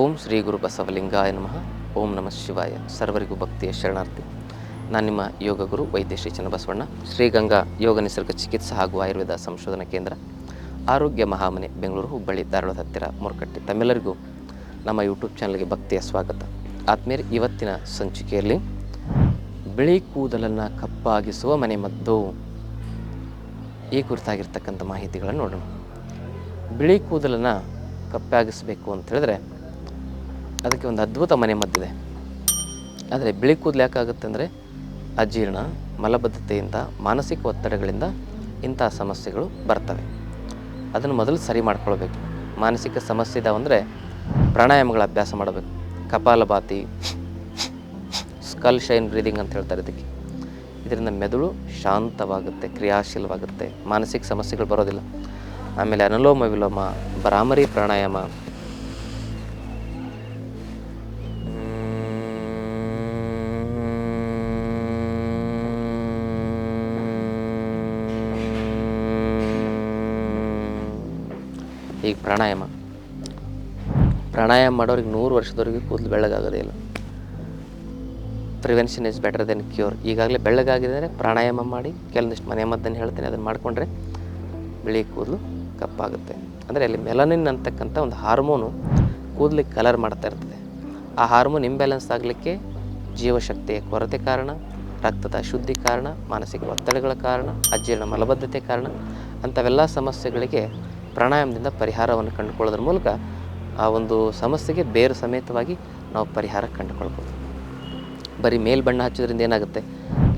ಓಂ ಶ್ರೀ ಗುರು ಬಸವಲಿಂಗಾಯ ನಮಃ. ಓಂ ನಮಃ ಶಿವಾಯ. ಸರ್ವರಿಗೂ ಭಕ್ತಿಯ ಶರಣಾರ್ಥಿ. ನಾನು ನಿಮ್ಮ ಯೋಗ ಗುರು ವೈದ್ಯ ಶ್ರೀ ಚನ್ನಬಸವಣ್ಣ ಶ್ರೀಗಂಗಾ ಯೋಗ ನಿಸರ್ಗ ಚಿಕಿತ್ಸಾ ಹಾಗೂ ಆಯುರ್ವೇದ ಸಂಶೋಧನಾ ಕೇಂದ್ರ, ಆರೋಗ್ಯ ಮಹಾಮನೆ, ಬೆಂಗಳೂರು ಹುಬ್ಬಳ್ಳಿ ಧಾರವಾಡ ಹತ್ತಿರ ಮುರುಕಟ್ಟಿ. ತಮ್ಮೆಲ್ಲರಿಗೂ ನಮ್ಮ ಯೂಟ್ಯೂಬ್ ಚಾನಲ್ಗೆ ಭಕ್ತಿಯ ಸ್ವಾಗತ. ಆದ್ಮೇಲೆ ಇವತ್ತಿನ ಸಂಚಿಕೆಯಲ್ಲಿ ಬಿಳಿ ಕೂದಲನ್ನು ಕಪ್ಪಾಗಿಸುವ ಮನೆಮದ್ದು ಈ ಕುರಿತಾಗಿರ್ತಕ್ಕಂಥ ಮಾಹಿತಿಗಳನ್ನು ನೋಡೋಣ. ಬಿಳಿ ಕೂದಲನ್ನು ಕಪ್ಪಾಗಿಸಬೇಕು ಅಂತ ಹೇಳಿದ್ರೆ ಅದಕ್ಕೆ ಒಂದು ಅದ್ಭುತ ಮನೆ ಮದ್ದಿದೆ. ಆದರೆ ಬಿಳಿ ಕೂದಲು ಯಾಕಾಗುತ್ತೆ ಅಂದರೆ ಅಜೀರ್ಣ ಮಲಬದ್ಧತೆಯಿಂದ, ಮಾನಸಿಕ ಒತ್ತಡಗಳಿಂದ ಇಂಥ ಸಮಸ್ಯೆಗಳು ಬರ್ತವೆ. ಅದನ್ನು ಮೊದಲು ಸರಿ ಮಾಡ್ಕೊಳ್ಬೇಕು. ಮಾನಸಿಕ ಸಮಸ್ಯೆ ಇದಾವೆ ಅಂದರೆ ಪ್ರಾಣಾಯಾಮಗಳ ಅಭ್ಯಾಸ ಮಾಡಬೇಕು. ಕಪಾಲಭಾತಿ ಸ್ಕಲ್ ಶೈನ್ ಬ್ರೀದಿಂಗ್ ಅಂತ ಹೇಳ್ತಾರೆ ಇದಕ್ಕೆ. ಇದರಿಂದ ಮೆದುಳು ಶಾಂತವಾಗುತ್ತೆ, ಕ್ರಿಯಾಶೀಲವಾಗುತ್ತೆ. ಮಾನಸಿಕ ಸಮಸ್ಯೆಗಳು ಬರೋದಿಲ್ಲ. ಆಮೇಲೆ ಅನುಲೋಮ ವಿಲೋಮ ಭ್ರಾಮರಿ ಪ್ರಾಣಾಯಾಮ ಈಗ ಪ್ರಾಣಾಯಾಮ. ಪ್ರಾಣಾಯಾಮ ಮಾಡೋರಿಗೆ ನೂರು ವರ್ಷದವರೆಗೆ ಕೂದಲು ಬೆಳ್ಳಗಾಗೋದೇ ಇಲ್ಲ. Prevention is better than cure ಈಗಾಗಲೇ ಬೆಳ್ಳಗಾಗಿದೆ ಅಂದರೆ ಪ್ರಾಣಾಯಾಮ ಮಾಡಿ, ಕೆಲವೊಂದಿಷ್ಟು ಮನೆ ಮದ್ದನ್ನು ಹೇಳ್ತೇನೆ, ಅದನ್ನು ಮಾಡಿಕೊಂಡ್ರೆ ಬಿಳಿ ಕೂದಲು ಕಪ್ಪಾಗುತ್ತೆ. ಅಂದರೆ ಅಲ್ಲಿ ಮೆಲನಿನ್ ಅಂತಕ್ಕಂಥ ಒಂದು ಹಾರ್ಮೋನು ಕೂದಲಿಗೆ ಕಲರ್ ಮಾಡ್ತಾ ಇರ್ತದೆ. ಆ ಹಾರ್ಮೋನ್ ಇಂಬ್ಯಾಲೆನ್ಸ್ ಆಗಲಿಕ್ಕೆ ಜೀವಶಕ್ತಿಯ ಕೊರತೆ ಕಾರಣ, ರಕ್ತದ ಅಶುದ್ಧಿ ಕಾರಣ, ಮಾನಸಿಕ ಒತ್ತಡಗಳ ಕಾರಣ ಅಜೀರ್ಣ ಮಲಬದ್ಧತೆ ಕಾರಣ, ಅಂಥವೆಲ್ಲ ಸಮಸ್ಯೆಗಳಿಗೆ ಪ್ರಾಣಾಯಾಮದಿಂದ ಪರಿಹಾರವನ್ನು ಕಂಡುಕೊಳ್ಳೋದ್ರ ಮೂಲಕ ಆ ಒಂದು ಸಮಸ್ಯೆಗೆ ಬೇರು ಸಮೇತವಾಗಿ ನಾವು ಪರಿಹಾರ ಕಂಡುಕೊಳ್ಬೋದು. ಬರೀ ಮೇಲ್ ಬಣ್ಣ ಹಚ್ಚೋದ್ರಿಂದ ಏನಾಗುತ್ತೆ?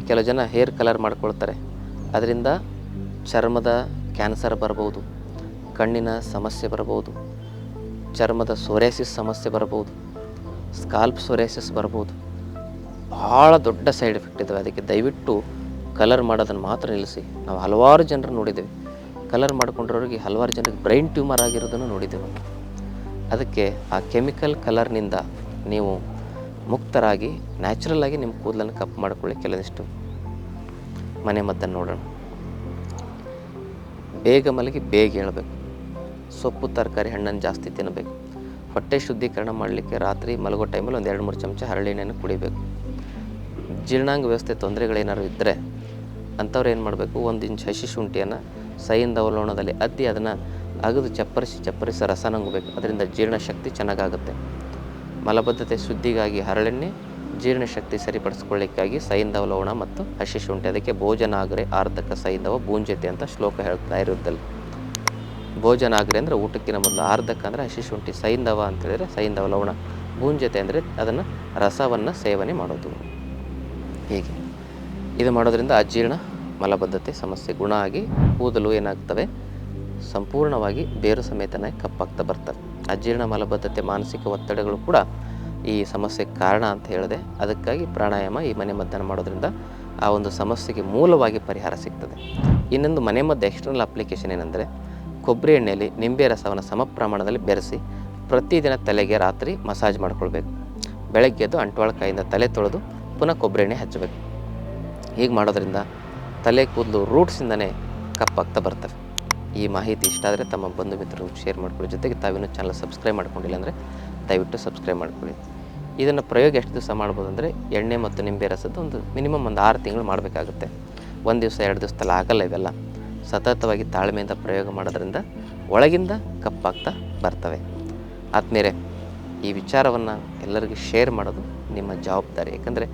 ಕೆಲವು ಜನ ಹೇರ್ ಕಲರ್ ಮಾಡ್ಕೊಳ್ತಾರೆ. ಅದರಿಂದ ಚರ್ಮದ ಕ್ಯಾನ್ಸರ್ ಬರ್ಬೋದು, ಕಣ್ಣಿನ ಸಮಸ್ಯೆ ಬರ್ಬೋದು, ಚರ್ಮದ ಸೋರಿಯಾಸಿಸ್ ಸಮಸ್ಯೆ ಬರ್ಬೋದು, ಸ್ಕಾಲ್ಪ್ ಸೋರಿಯಾಸಿಸ್ ಬರ್ಬೋದು. ಭಾಳ ದೊಡ್ಡ ಸೈಡ್ ಎಫೆಕ್ಟ್ ಇದ್ದಾವೆ ಅದಕ್ಕೆ ದಯವಿಟ್ಟು ಕಲರ್ ಮಾಡೋದನ್ನು ಮಾತ್ರ ನಿಲ್ಲಿಸಿ. ನಾವು ಹಲವಾರು ಜನರು ನೋಡಿದ್ದೇವೆ. ಕಲರ್ ಮಾಡಿಕೊಂಡಿರೋರಿಗೆ ಹಲವಾರು ಜನಕ್ಕೆ ಬ್ರೈನ್ ಟ್ಯೂಮರ್ ಆಗಿರೋದನ್ನು ನೋಡಿದ್ದೇವೆ. ಅದಕ್ಕೆ ಆ ಕೆಮಿಕಲ್ ಕಲರ್ನಿಂದ ನೀವು ಮುಕ್ತರಾಗಿ, ನ್ಯಾಚುರಲ್ ಆಗಿ ನಿಮ್ಮ ಕೂದಲನ್ನು ಕಪ್ ಮಾಡ್ಕೊಳ್ಳಿ ಕೆಲವೊಂದಿಷ್ಟು ಮನೆ ಮದ್ದನ್ನು ನೋಡೋಣ. ಬೇಗ ಮಲಗಿ ಬೇಗ ಹೇಳಬೇಕು ಸೊಪ್ಪು, ತರಕಾರಿ, ಹಣ್ಣನ್ನು ಜಾಸ್ತಿ ತಿನ್ನಬೇಕು. ಹೊಟ್ಟೆ ಶುದ್ಧೀಕರಣ ಮಾಡಲಿಕ್ಕೆ ರಾತ್ರಿ ಮಲಗೋ ಟೈಮಲ್ಲಿ ಒಂದು ಎರಡು ಮೂರು ಚಮಚ ಹರಳೆಣ್ಣೆಯನ್ನು ಕುಡಿಬೇಕು. ಜೀರ್ಣಾಂಗ ವ್ಯವಸ್ಥೆ ತೊಂದರೆಗಳೇನಾದ್ರು ಇದ್ದರೆ ಅಂಥವ್ರು ಏನು ಮಾಡಬೇಕು ಒಂದು ಇಂಚ್ ಹಸಿ ಶುಂಠಿಯನ್ನು ಸೈಯಿಂದ ಅವಲೋಣದಲ್ಲಿ ಅದ್ದಿ ಅದನ್ನು ಅಗದು ಚಪ್ಪರಿಸಿ ಚಪ್ಪರಿಸಿ ರಸ ನುಂಗಬೇಕು ಅದರಿಂದ ಜೀರ್ಣಶಕ್ತಿ ಚೆನ್ನಾಗಾಗುತ್ತೆ. ಮಲಬದ್ಧತೆ ಶುದ್ಧಿಗಾಗಿ ಹರಳೆಣ್ಣೆ ಜೀರ್ಣಶಕ್ತಿ ಸರಿಪಡಿಸ್ಕೊಳ್ಳಿಕ್ಕಾಗಿ ಸೈಂಧವ ಲವಣ ಮತ್ತು ಹಸಿ ಶುಂಠಿ ಅದಕ್ಕೆ ಭೋಜನಾಗ್ರೆ, ಆರ್ಧಕ ಸೈಂಧವ ಬೂಂಜತೆ ಅಂತ ಶ್ಲೋಕ ಹೇಳ್ತಾ ಇರುವುದಿಲ್ಲ ಭೋಜನ ಆಗ್ರೆ ಅಂದರೆ ಊಟಕ್ಕಿನ ಮೊದಲು ಆರ್ಧಕ ಅಂದರೆ ಹಸಿ ಶುಂಠಿ ಸೈಂಧವ ಅಂತ ಹೇಳಿದರೆ ಸೈಂಧವ ಲವಣ ಬೂಂಜತೆ ಅಂದರೆ ಅದನ್ನು ರಸವನ್ನು ಸೇವನೆ ಮಾಡೋದು. ಹೀಗೆ. ಇದು ಮಾಡೋದರಿಂದ ಅಜೀರ್ಣ ಮಲಬದ್ಧತೆ, ಸಮಸ್ಯೆ, ಗುಣ ಆಗಿ ಕೂದಲು ಏನಾಗ್ತವೆ? ಸಂಪೂರ್ಣವಾಗಿ ಬೇರು ಸಮೇತನೇ ಕಪ್ಪಾಗ್ತಾ ಬರ್ತವೆ. ಅಜೀರ್ಣ ಮಲಬದ್ಧತೆ, ಮಾನಸಿಕ ಒತ್ತಡಗಳು ಕೂಡ ಈ ಸಮಸ್ಯೆಗೆ ಕಾರಣ ಅಂತ ಹೇಳಿದೆ ಅದಕ್ಕಾಗಿ ಪ್ರಾಣಾಯಾಮ ಈ ಮನೆ ಮದ್ದನ್ನು ಮಾಡೋದ್ರಿಂದ ಆ ಒಂದು ಸಮಸ್ಯೆಗೆ ಮೂಲವಾಗಿ ಪರಿಹಾರ ಸಿಗ್ತದೆ. ಇನ್ನೊಂದು ಮನೆ ಮದ್ದು ಎಕ್ಸ್ಟರ್ನಲ್ ಅಪ್ಲಿಕೇಶನ್ ಏನಂದರೆ ಕೊಬ್ಬರಿ ಎಣ್ಣೆಯಲ್ಲಿ ನಿಂಬೆ ರಸವನ್ನು ಸಮ ಪ್ರಮಾಣದಲ್ಲಿ ಬೆರೆಸಿ ಪ್ರತಿದಿನ ತಲೆಗೆ ರಾತ್ರಿ ಮಸಾಜ್ ಮಾಡ್ಕೊಳ್ಬೇಕು. ಬೆಳಗ್ಗೆ ಎದ್ದು ಅಂಟ್ವಾಳ ಕೈಯಿಂದ ತಲೆ ತೊಳೆದು ಪುನಃ ಕೊಬ್ಬರಿ ಎಣ್ಣೆ ಹಚ್ಚಬೇಕು. ಹೀಗೆ ಮಾಡೋದ್ರಿಂದ ತಲೆ ಕೂದಲು ರೂಟ್ಸಿಂದನೇ ಕಪ್ಪಾಗ್ತಾ ಬರ್ತವೆ. ಈ ಮಾಹಿತಿ ಇಷ್ಟ ಆದರೆ ತಮ್ಮ ಬಂಧು ಮಿತ್ರರು ಶೇರ್ ಮಾಡ್ಕೊಳ್ಳಿ. ಜೊತೆಗೆ ತಾವಿನ್ನೂ ಚಾನಲ್ ಸಬ್ಸ್ಕ್ರೈಬ್ ಮಾಡ್ಕೊಂಡಿಲ್ಲ ಅಂದರೆ ದಯವಿಟ್ಟು ಸಬ್ಸ್ಕ್ರೈಬ್ ಮಾಡ್ಕೊಳ್ಳಿ. ಇದನ್ನು ಪ್ರಯೋಗ ಎಷ್ಟು ದಿವಸ ಮಾಡ್ಬೋದು ಅಂದರೆ ಎಣ್ಣೆ ಮತ್ತು ನಿಂಬೆ ರಸದ್ದು ಒಂದು ಮಿನಿಮಮ್ ಒಂದು ಆರು ತಿಂಗಳು ಮಾಡಬೇಕಾಗುತ್ತೆ. ಒಂದು ದಿವಸ, ಎರಡು ದಿವಸದಲ್ಲಿ ಆಗಲ್ಲ ಇವೆಲ್ಲ. ಸತತವಾಗಿ ತಾಳ್ಮೆಯಿಂದ ಪ್ರಯೋಗ ಮಾಡೋದ್ರಿಂದ ಒಳಗಿಂದ ಕಪ್ಪಾಗ್ತಾ ಬರ್ತವೆ. ಆದಮೇಲೆ ಈ ವಿಚಾರವನ್ನು ಎಲ್ಲರಿಗೂ ಶೇರ್ ಮಾಡೋದು ನಿಮ್ಮ ಜವಾಬ್ದಾರಿ. ಯಾಕಂದರೆ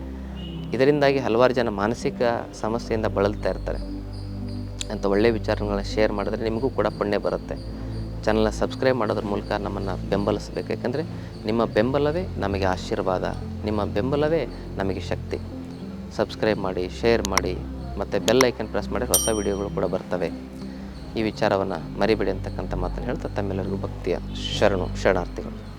ಇದರಿಂದಾಗಿ ಹಲವಾರು ಜನ ಮಾನಸಿಕ ಸಮಸ್ಯೆಯಿಂದ ಬಳಲ್ತಾ ಇರ್ತಾರೆ. ಅಂತ ಒಳ್ಳೆಯ ವಿಚಾರಗಳನ್ನ ಶೇರ್ ಮಾಡಿದ್ರೆ ನಿಮಗೂ ಕೂಡ ಪುಣ್ಯ ಬರುತ್ತೆ. ಚಾನಲ್ನ ಸಬ್ಸ್ಕ್ರೈಬ್ ಮಾಡೋದ್ರ ಮೂಲಕ ನಮ್ಮನ್ನು ಬೆಂಬಲಿಸಬೇಕು. ಯಾಕಂದರೆ ನಿಮ್ಮ ಬೆಂಬಲವೇ ನಮಗೆ ಆಶೀರ್ವಾದ. ನಿಮ್ಮ ಬೆಂಬಲವೇ ನಮಗೆ ಶಕ್ತಿ. ಸಬ್ಸ್ಕ್ರೈಬ್ ಮಾಡಿ ಶೇರ್ ಮಾಡಿ, ಮತ್ತು ಬೆಲ್ ಐಕನ್ ಪ್ರೆಸ್ ಮಾಡಿ ಹೊಸ ವಿಡಿಯೋಗಳು ಕೂಡ ಬರ್ತವೆ. ಈ ವಿಚಾರವನ್ನು ಮರಿಬೇಡಿ ಅಂತಕ್ಕಂಥ ಮಾತನ್ನು ಹೇಳ್ತಾ ತಮ್ಮೆಲ್ಲರಿಗೂ ಭಕ್ತಿಯ ಶರಣು, ಶರಣಾರ್ಥಿಗಳು.